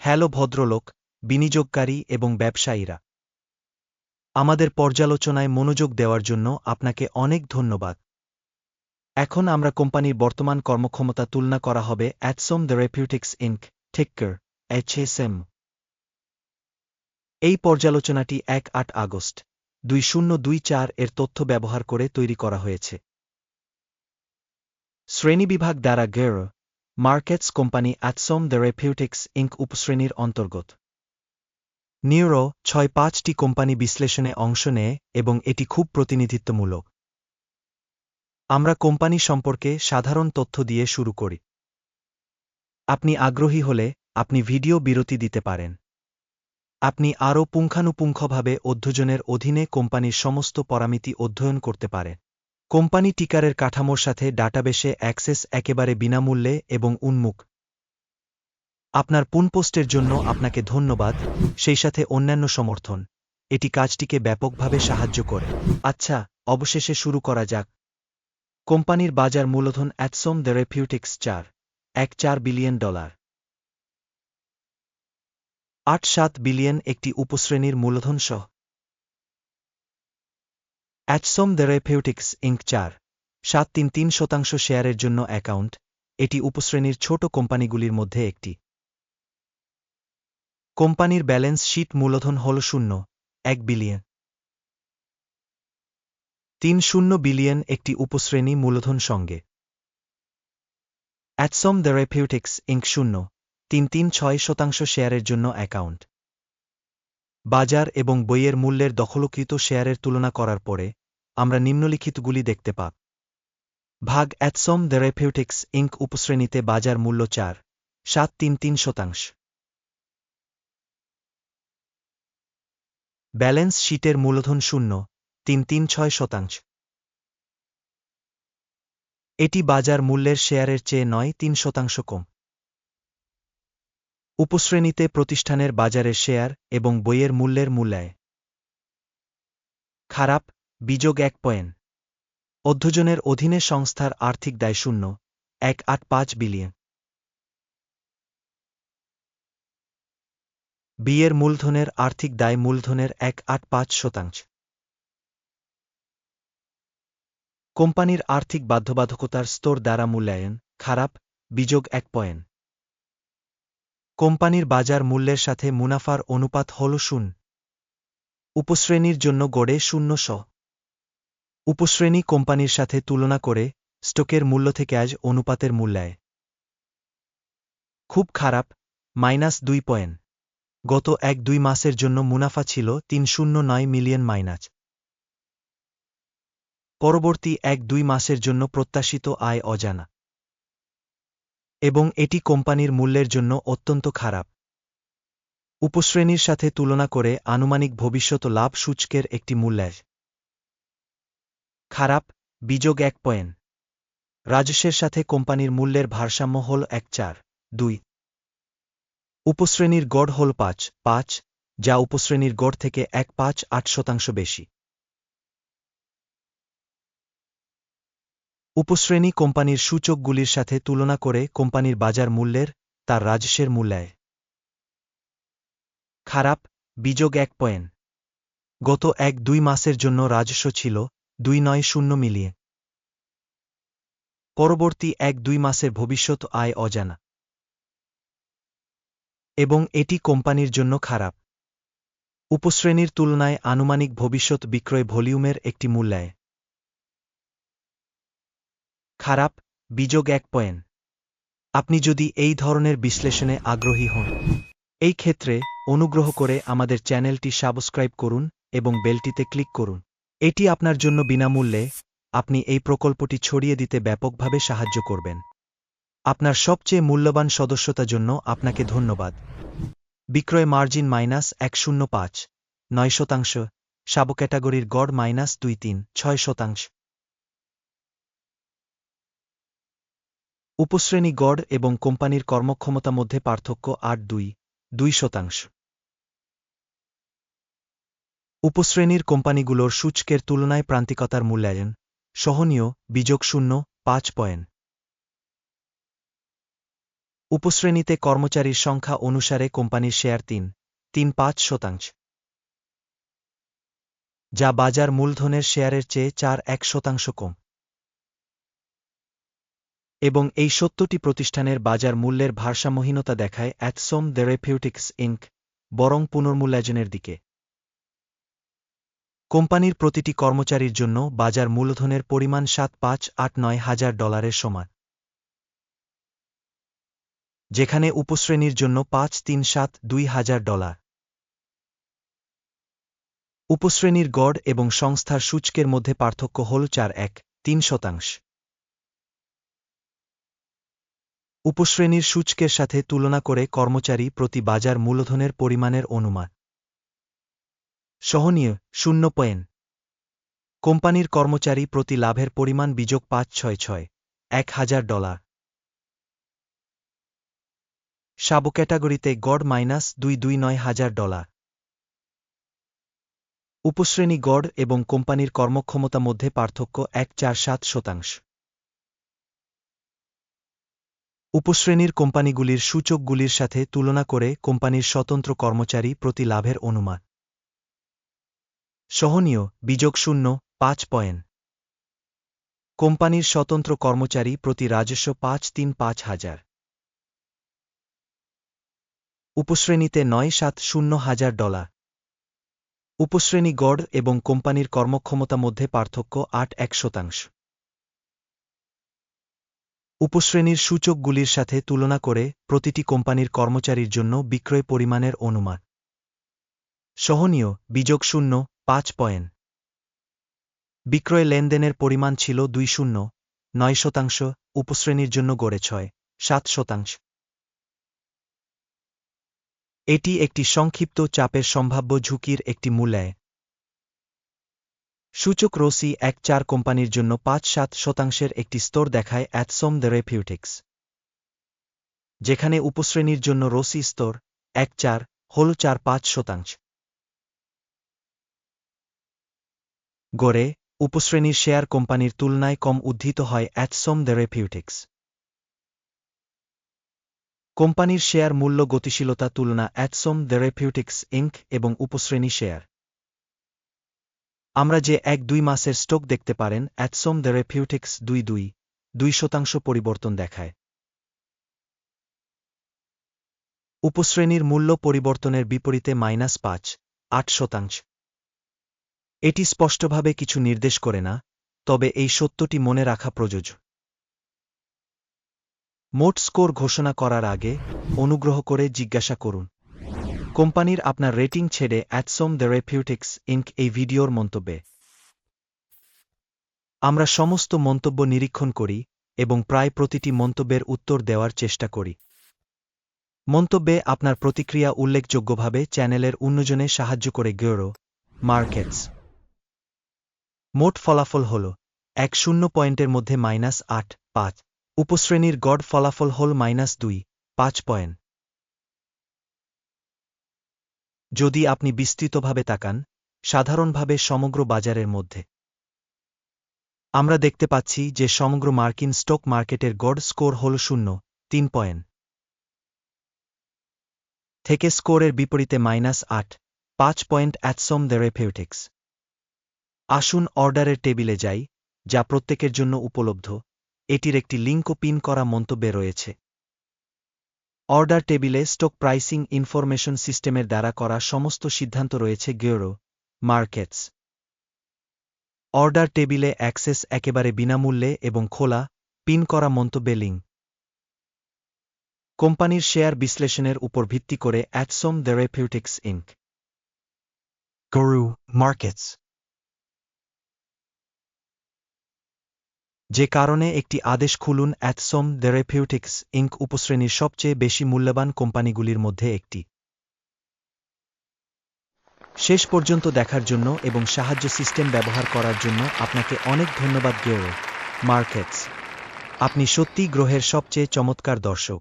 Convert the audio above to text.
Hello ভদ্রলোক, বিনিয়োগকারী এবং ব্যবসায়ীরা। আমাদের পর্যালোচনায় মনোযোগ দেওয়ার জন্য আপনাকে অনেক ধন্যবাদ। এখন আমরা কোম্পানির বর্তমান কর্মক্ষমতা তুলনা করা হবে অ্যাটসোম রেপিউটিক্স ইনক ঠেক্কার এইচএসএম এই পর্যালোচনাটি এক আট আগস্ট, দুই শূন্য দুই চার এর তথ্য ব্যবহার করে তৈরি করা হয়েছে। শ্রেণীবিভাগ দ্বারা গের মার্কেটস কোম্পানি অ্যাটসোম থেরাপিউটিক্স ইঙ্ক উপশ্রেণীর অন্তর্গত। নিউরো ছয় পাঁচটি কোম্পানি বিশ্লেষণে অংশ নেয় এবং এটি খুব প্রতিনিধিত্বমূলক। আমরা কোম্পানি সম্পর্কে সাধারণ তথ্য দিয়ে শুরু করি। আপনি আগ্রহী হলে আপনি ভিডিও বিরতি দিতে পারেন। আপনি আরও পুঙ্খানুপুঙ্খভাবে অধ্যয়নের অধীনে কোম্পানির সমস্ত পরামিতি অধ্যয়ন করতে পারেন। কোম্পানি টিকারের কাঠামোর সাথে ডাটাবেসে অ্যাক্সেস একেবারে বিনামূল্যে এবং উন্মুখ। আপনার পুনপোস্টের জন্য আপনাকে ধন্যবাদ, সেই সাথে অন্যান্য সমর্থন। এটি কাজটিকে ব্যাপকভাবে সাহায্য করে। আচ্ছা অবশেষে শুরু করা যাক। কোম্পানির বাজার মূলধন অ্যাটসোম রেফিউটিক্স চার, এক চার বিলিয়ন ডলার। আট সাত বিলিয়ন একটি উপশ্রেণীর মূলধন সহ অ্যাটসোম থেরাপিউটিক্স ইঙ্ক চার। সাত তিন তিন শতাংশ শেয়ারের জন্য অ্যাকাউন্ট। এটি উপশ্রেণীর ছোট কোম্পানিগুলির মধ্যে একটি। কোম্পানির ব্যালেন্স শীট মূলধন হল শূন্য, এক বিলিয়ন। তিন শূন্য বিলিয়ন একটি উপশ্রেণী মূলধন সঙ্গে। অ্যাটসম থেরাপিউটিক্স ইঙ্ক শূন্য, তিন তিন ছয় শতাংশ শেয়ারের জন্য অ্যাকাউন্ট। বাজার এবং বইয়ের মূল্যের দখলকৃত শেয়ারের তুলনা করার পরে আমরা নিম্নলিখিতগুলি দেখতে পাব। ভাগ অ্যাটসম থেরাপিউটিক্স ইঙ্ক উপশ্রেণীতে বাজার মূল্য চার, সাত তিন তিন শতাংশ। ব্যালেন্স শীটের মূলধন শূন্য, তিন তিন ছয় শতাংশ। এটি বাজার মূল্যের শেয়ারের চেয়ে নয় তিন শতাংশ কম। উপশ্রেণীতে প্রতিষ্ঠানের বাজারের শেয়ার এবং বইয়ের মূল্যের মূল্যায়। খারাপ বিযোগ এক পয়েন্ট। অধ্যজনের অধীনে সংস্থার আর্থিক দায় শূন্য, এক আট পাঁচ বিলিয়ন। বিয়ের মূলধনের আর্থিক দায় মূলধনের এক আট পাঁচ শতাংশ। কোম্পানির আর্থিক বাধ্যবাধকতার স্তর দ্বারা মূল্যায়ন, খারাপ, বিযোগ এক পয়েন্ট। কোম্পানির বাজার মূল্যের সাথে মুনাফার অনুপাত হল শূন্য। উপশ্রেণীর জন্য গড়ে শূন্য শ। উপশ্রেণী কোম্পানির সাথে তুলনা করে স্টকের মূল্য থেকে আজ অনুপাতের মূল্যায়। খুব খারাপ, মাইনাস দুই পয়েন্ট। গত এক দুই মাসের জন্য মুনাফা ছিল তিন শূন্য নয় মিলিয়ন মাইনাস। পরবর্তী এক দুই মাসের জন্য প্রত্যাশিত আয় অজানা। এবং এটি কোম্পানির মূল্যের জন্য অত্যন্ত খারাপ। উপশ্রেণীর সাথে তুলনা করে আনুমানিক ভবিষ্যৎ লাভ সূচকের একটি মূল্যায়। খারাপ বিযোগ এক পয়েন্ট। রাজস্বের সাথে কোম্পানির মূল্যের ভারসাম্য হল এক চার, দুই। উপশ্রেণীর গড় হল পাঁচ পাঁচ, যা উপশ্রেণীর গড় থেকে এক পাঁচ আট শতাংশ বেশি। উপশ্রেণী কোম্পানির সূচকগুলির সাথে তুলনা করে কোম্পানির বাজার মূল্যের, তার রাজস্বের মূল্যায় খারাপ বিযোগ এক পয়েন্ট। গত এক দুই মাসের জন্য রাজস্ব ছিল দুই নয় শূন্য মিলিয়ে। পরবর্তী এক দুই মাসের ভবিষ্যৎ আয় অজানা। এবং এটি কোম্পানির জন্য খারাপ। উপশ্রেণীর তুলনায় আনুমানিক ভবিষ্যৎ বিক্রয় ভলিউমের একটি মূল্যায়। খারাপ বিযোগ এক পয়েন্ট। আপনি যদি এই ধরনের বিশ্লেষণে আগ্রহী হন, এই ক্ষেত্রে অনুগ্রহ করে আমাদের চ্যানেলটি সাবস্ক্রাইব করুন এবং বেলটিতে ক্লিক করুন। এটি আপনার জন্য বিনামূল্যে আপনি এই প্রকল্পটি ছড়িয়ে দিতে ব্যাপকভাবে সাহায্য করবেন। আপনার সবচেয়ে মূল্যবান সদস্যতা জন্য আপনাকে ধন্যবাদ। বিক্রয় মার্জিন মাইনাস এক শূন্য পাঁচ, নয় শতাংশ সাব ক্যাটাগরির গড় মাইনাস দুই তিন, ছয় শতাংশ। উপশ্রেণী গড় এবং কোম্পানির কর্মক্ষমতা মধ্যে পার্থক্য আট দুই দুই শতাংশ। উপশ্রেণীর কোম্পানিগুলোর সূচকের তুলনায় প্রান্তিকতার মূল্যায়ন। সহনীয়, বিযোগ শূন্য, পাঁচ পয়েন্ট। উপশ্রেণীতে কর্মচারীর সংখ্যা অনুসারে কোম্পানির শেয়ার তিন তিন পাঁচ শতাংশ। যা বাজার মূলধনের শেয়ারের চেয়ে চার এক শতাংশ কম। এবং এই সত্যটি প্রতিষ্ঠানের বাজার মূল্যের ভারসাম্যহীনতা দেখায় অ্যাটসোম রেফিউটিক্স, ইনক, বরং পুনর্মূল্যায়নের দিকে। কোম্পানির প্রতিটি কর্মচারীর জন্য বাজার মূলধনের পরিমাণ সাত পাঁচ আট নয় হাজার ডলারের সমান। যেখানে উপশ্রেণীর জন্য পাঁচ তিন সাত দুই হাজার ডলার। উপশ্রেণীর গড় এবং সংস্থার সূচকের মধ্যে পার্থক্য হল চার এক তিন শতাংশ। উপশ্রেণীর সূচকের সাথে তুলনা করে কর্মচারী প্রতি বাজার মূলধনের পরিমাণের অনুমান। সহনীয়, শূন্য পয়েন্ট। কোম্পানির কর্মচারী প্রতি লাভের পরিমাণ বিযোগ পাঁচ ছয় ছয়, এক হাজার ডলার। সাব ক্যাটাগরিতে গড় মাইনাস দুই দুই নয় হাজার ডলার। উপশ্রেণী গড় এবং কোম্পানির কর্মক্ষমতা মধ্যে পার্থক্য এক চার সাত শতাংশ। উপশ্রেণীর কোম্পানিগুলির সূচকগুলির সাথে তুলনা করে কোম্পানির স্বতন্ত্র কর্মচারী প্রতি লাভের অনুমান। সহনীয় বিযোগ শূন্য পাঁচ পয়েন্ট। কোম্পানির স্বতন্ত্র কর্মচারী প্রতি রাজস্ব পাঁচ তিন পাঁচ হাজার। উপশ্রেণীতে নয় সাত শূন্য হাজার ডলার। উপশ্রেণী গড় এবং কোম্পানির কর্মক্ষমতা মধ্যে পার্থক্য আট এক শতাংশ। উপশ্রেণীর সূচকগুলির সাথে তুলনা করে প্রতিটি কোম্পানির কর্মচারীর জন্য বিক্রয় পরিমাণের অনুমান। সহনীয় বিযোগ শূন্য পাঁচ পয়েন্ট। বিক্রয় লেনদেনের পরিমাণ ছিল দুই শূন্য, নয় শতাংশ, উপশ্রেণীর জন্য গড়ে ছয়, সাত শতাংশ। এটি একটি সংক্ষিপ্ত চাপের সম্ভাব্য ঝুঁকির একটি মূল্যায়। সূচক রোসি এক চার কোম্পানির জন্য পাঁচ সাত শতাংশের একটি স্তর দেখায় অ্যাটসম দ্য রেফিউটিক্স যেখানে উপশ্রেণীর জন্য রোসি স্তর এক চার, হল চার পাঁচ শতাংশ। গড়ে, উপশ্রেণীর শেয়ার কোম্পানির তুলনায় কম উদ্ধৃত হয় অ্যাটসোম দ্য রেপিউটিক্স কোম্পানির শেয়ার মূল্য গতিশীলতা তুলনা অ্যাটসোম দ্য রেপিউটিক্স ইঙ্ক এবং উপশ্রেণী শেয়ার। আমরা যে এক দুই মাসের স্টক দেখতে পারেন, অ্যাটসোম দ্য রেপিউটিক্স দুই দুই দুই শতাংশ পরিবর্তন দেখায়। উপশ্রেণীর মূল্য পরিবর্তনের বিপরীতে মাইনাস পাঁচ, আট শতাংশ। এটি স্পষ্টভাবে কিছু নির্দেশ করে না, তবে এই সত্যটি মনে রাখা প্রযোজ্য। মোট স্কোর ঘোষণা করার আগে অনুগ্রহ করে জিজ্ঞাসা করুন। কোম্পানির আপনার রেটিং ছেড়ে অ্যাটসোম দ্য রেপিউটিক্স ইনক এই ভিডিওর মন্তব্যে। আমরা সমস্ত মন্তব্য নিরীক্ষণ করি এবং প্রায় প্রতিটি মন্তব্যের উত্তর দেওয়ার চেষ্টা করি। মন্তব্যে আপনার প্রতিক্রিয়া উল্লেখযোগ্যভাবে চ্যানেলের উন্নয়নে সাহায্য করে গেরো মার্কেটস মোট ফলাফল হল এক শূন্য পয়েন্টের মধ্যে মাইনাস আট, পাঁচ। উপশ্রেণীর গড় ফলাফল হল মাইনাস দুই, পাঁচ পয়েন্ট। যদি আপনি বিস্তৃতভাবে তাকান, সাধারণভাবে সমগ্র বাজারের মধ্যে। আমরা দেখতে পাচ্ছি যে সমগ্র মার্কিন স্টক মার্কেটের গড় স্কোর হল শূন্য, তিন পয়েন্ট। থেকে স্কোরের বিপরীতে মাইনাস আট, পাঁচ পয়েন্ট অ্যাটসম দ্য রেফিউটিক্স। আসুন অর্ডারের টেবিলে যাই, যা প্রত্যেকের জন্য উপলব্ধ। এটির একটি লিঙ্কও পিন করা মন্তব্যে রয়েছে। অর্ডার টেবিলে স্টক প্রাইসিং ইনফরমেশন সিস্টেমের দ্বারা করা সমস্ত সিদ্ধান্ত রয়েছে গেরো, মার্কেটস। অর্ডার টেবিলে অ্যাক্সেস একেবারে বিনামূল্যে এবং খোলা, পিন করা মন্তব্যে লিঙ্ক। কোম্পানির শেয়ার বিশ্লেষণের উপর ভিত্তি করে অ্যাটসোম দ্য রেপিউটিক্স ইনক। গরু, মার্কেটস। যে কারণে একটি আদেশ খুলুন অ্যাথসোম থেরাপিউটিক্স ইঙ্ক উপশ্রেণীর সবচেয়ে বেশি মূল্যবান কোম্পানিগুলির মধ্যে একটি। শেষ পর্যন্ত দেখার জন্য এবং সাহায্য সিস্টেম ব্যবহার করার জন্য আপনাকে অনেক ধন্যবাদ গেও মার্কেটস আপনি সত্যি গ্রহের সবচেয়ে চমৎকার দর্শক।